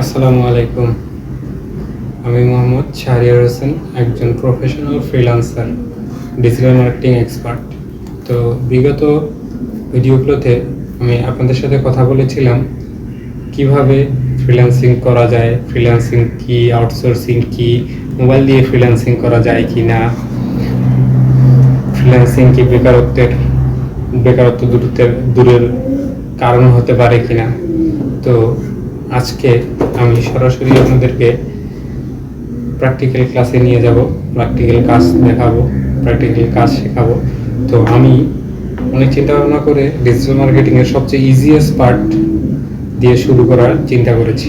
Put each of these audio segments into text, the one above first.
আসসালামু আলাইকুম। আমি মোহাম্মদ শাহরিয়ার হোসেন, একজন professional freelancer digital marketing expert তো বিগত ভিডিওগুলোতে আমি আপনাদের সাথে কথা বলেছিলাম, কীভাবে ফ্রিল্যান্সিং করা যায় ফ্রিল্যান্সিং কি আউটসোর্সিং কি মোবাইল দিয়ে ফ্রিল্যান্সিং করা যায় কি না ফ্রিল্যান্সিং কি বেকারত্বের, বেকারত্ব দূরত্বের, দূরের কারণ হতে পারে কি না। তো আজকে আমি সরাসরি আপনাদেরকে প্র্যাকটিক্যাল ক্লাসে নিয়ে যাব প্র্যাকটিক্যাল কাজ দেখাবো প্র্যাকটিক্যাল কাজ শেখাবো। তো আমি অনেক চিন্তা ভাবনা করে ডিজিটাল মার্কেটিংয়ের সবচেয়ে ইজিয়েস্ট পার্ট দিয়ে শুরু করার চিন্তা করেছি।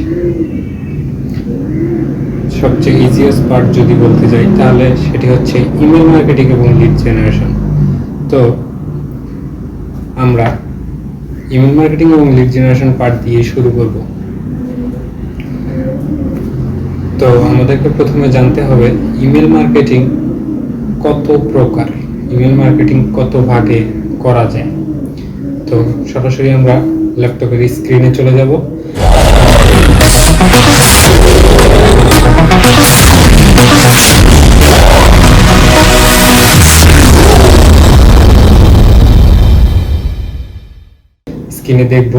সবচেয়ে ইজিয়েস্ট পার্ট যদি বলতে যাই, তাহলে সেটি হচ্ছে ইমেল মার্কেটিং এবং লিড জেনারেশন তো আমরা ইমেল মার্কেটিং এবং লিড জেনারেশন পার্ট দিয়ে শুরু করব। তো আমাদেরকে প্রথমে জানতে হবে, ইমেল মার্কেটিং কত প্রকার? ইমেল মার্কেটিং কত ভাগে করা যায়? তো সরাসরি আমরা ল্যাপটপের স্ক্রিনে চলে যাব। স্ক্রিনে দেখব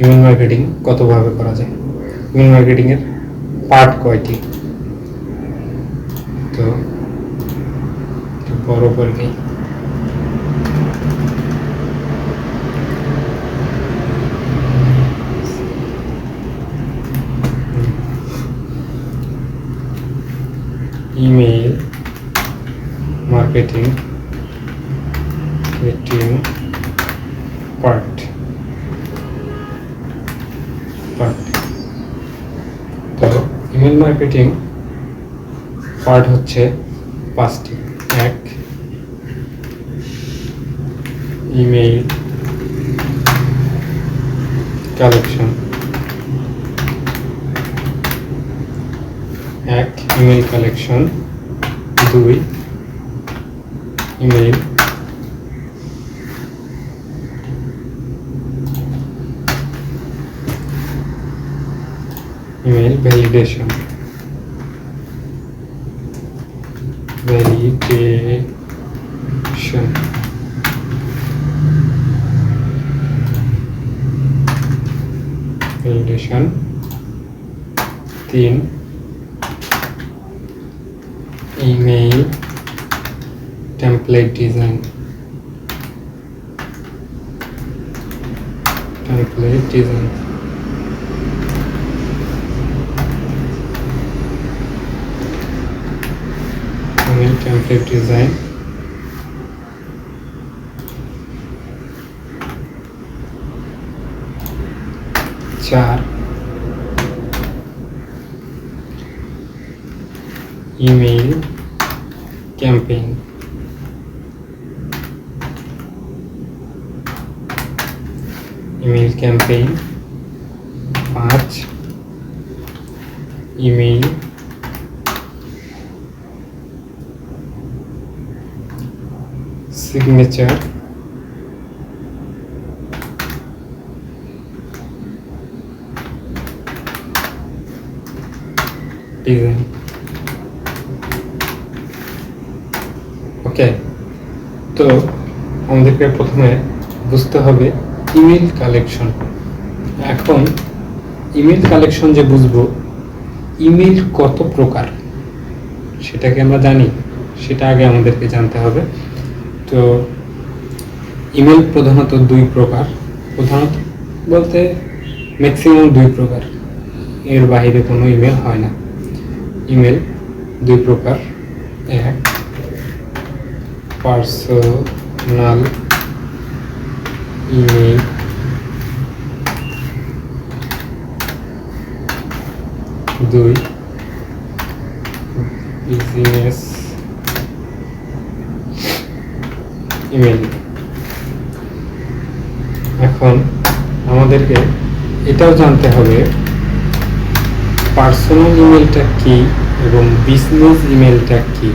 ইমেল মার্কেটিং কতভাবে করা যায়। ইমেল মার্কেটিং এর পার্ট কয়টি? তো একটু বড় করে নিই email marketing marketing part part তো ইমেল মার্কেটিং পার্ট হচ্ছে পাঁচটি। এক ইমেইল কালেকশন এক ইমেল কালেকশন দুই ইমেল email validation validation তিন email template design template design email template design চার ইমেইল ক্যাম্পেইন ইমেইল ক্যাম্পেইন পাঁচ ইমেইল signature design ওকে তো আমাদেরকে প্রথমে বুঝতে হবে ইমেল কালেকশন এখন ইমেল কালেকশন যে বুঝব ইমেল কত প্রকার? সেটাকে আমরা জানি, সেটা আগে আমাদেরকে জানতে হবে। তো ইমেল প্রধানত দুই প্রকার। প্রধানত বলতে ম্যাক্সিমাম দুই প্রকার। এর বাইরে কোনো ইমেল হয় না। ইমেল দুই প্রকার। এক পার্সোনাল ইমেল। দুই বিজনেস ইমেল। এখন আমাদেরকে এটাও জানতে হবে পার্সোনাল ইমেলটা কি এবং বিজনেস ইমেলটা কি?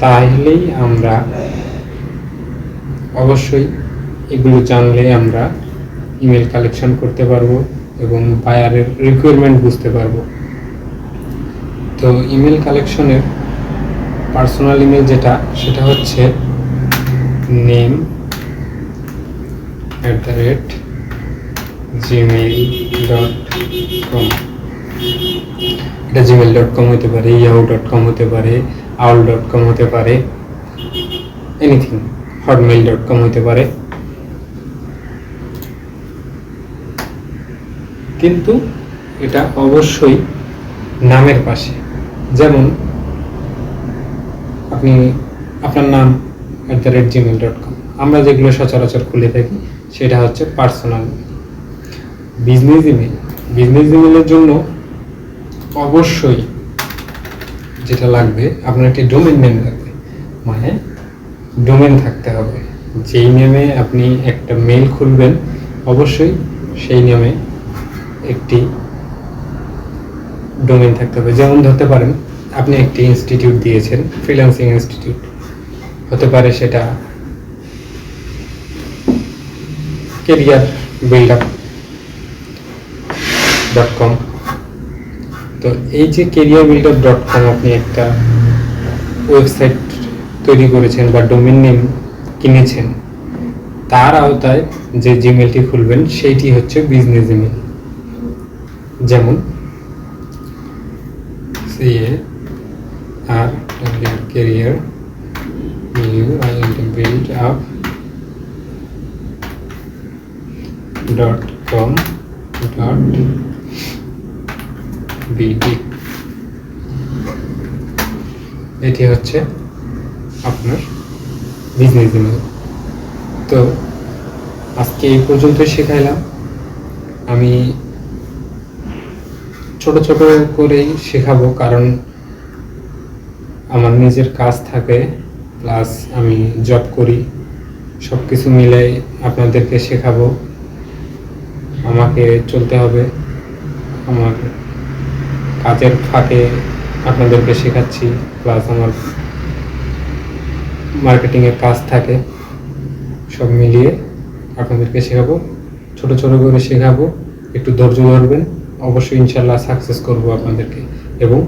তাহলেই আমরা অবশ্যই এগুলো জানলে আমরা ইমেল কালেকশন করতে পারব এবং বায়ারের রিকোয়ারমেন্ট বুঝতে পারব। তো ইমেল কালেকশনের পার্সোনাল ইমেল যেটা, সেটা হচ্ছে name at the rate Gmail dot এটা জিমেল ডট কম হতে পারে ইয়াহু ডট কম হতে পারে আউল ডট কম হতে পারে এনিথিং হটমেল ডট কম হতে পারে। কিন্তু এটা অবশ্যই নামের পাশে। যেমন আপনি আপনার নাম at the rate Gmail dot com আমরা যেগুলো সচরাচর খুলে থাকি, সেটা হচ্ছে পার্সোনাল বিজনেস ইমেল বিজনেস ইমেলের জন্য অবশ্যই যেটা লাগবে আপনার একটি ডোমেন নেম লাগবে। মানে ডোমেন থাকতে হবে। যেই নেমে আপনি একটা মেল খুলবেন, অবশ্যই সেই নেমে একটি ডোমেন থাকতে হবে। যেমন ধরতে পারেন, আপনি একটি ইনস্টিটিউট দিয়েছেন ফ্রিল্যান্সিং ইনস্টিটিউট হতে পারে সেটা career build up dot com তো এই যে কেরিয়ার বিল্ডার ডট কম আপনি একটা ওয়েবসাইট তৈরি করেছেন বা ডোমেন নেম কিনেছেন, তার আওতায় যে জিমেলটি খুলবেন, সেইটি হচ্ছে বিজনেস ইমেল যেমন CA R career U I build up dot com dot BD এটি হচ্ছে আপনার বিজনেস ইমেল তো আজকে এই পর্যন্ত শেখাইলাম। আমি ছোট ছোট করেই শেখাবো, কারণ আমার নিজের কাজ থাকে প্লাস আমি জব করি। সব কিছু মিলে আপনাদেরকে শেখাবো। আমাকে চলতে হবে। আমার কাজের ফাঁকে আপনাদেরকে শেখাচ্ছি প্লাস আমার মার্কেটিংয়ের কাজ থাকে, সব মিলিয়ে আপনাদেরকে শেখাবো, ছোট ছোট করে শেখাবো, একটু ধৈর্য ধরবেন, অবশ্যই ইনশাল্লাহ সাকসেস করব আপনাদেরকে। এবং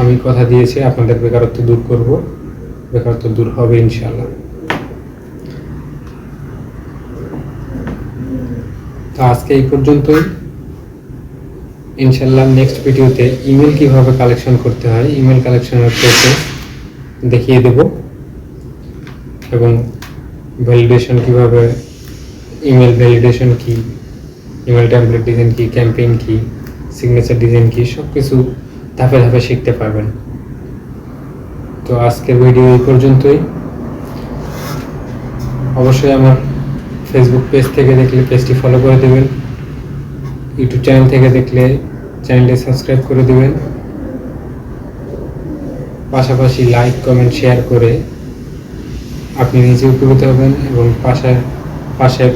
আমি কথা দিয়েছি, আপনাদের বেকারত্ব দূর করব, বেকারত্ব দূর হবে ইনশাল্লাহ তো আজকে এই পর্যন্তই। ইনশাল্লাহ নেক্সট ভিডিওতে ইমেল কীভাবে কালেকশন করতে হয় ইমেল কালেকশনের প্রসেস দেখিয়ে দেব এবং ভ্যালিডেশন কীভাবে ইমেল ভ্যালিডেশন কি ইমেল টেমপ্লেট ডিজাইন কি ক্যাম্পেইন কি সিগনেচার ডিজাইন কি সব কিছু ধাপে ধাপে শিখতে পারবেন। তো আজকের ভিডিও এই পর্যন্তই। অবশ্যই আমার ফেসবুক পেজ থেকে দেখলে পেজটি ফলো করে দেবেন। ইউটিউব চ্যানেল থেকে দেখলে চ্যানেলটি সাবস্ক্রাইব করে দেবেন। পাশাপাশি লাইক, কমেন্ট, শেয়ার করে আপনি নিজে উপকৃত হবেন এবং পাশের পাশের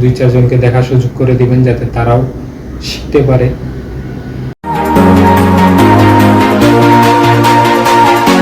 দুই চারজনকে দেখার সুযোগ করে দিবেন যাতে তারাও শিখতে পারে।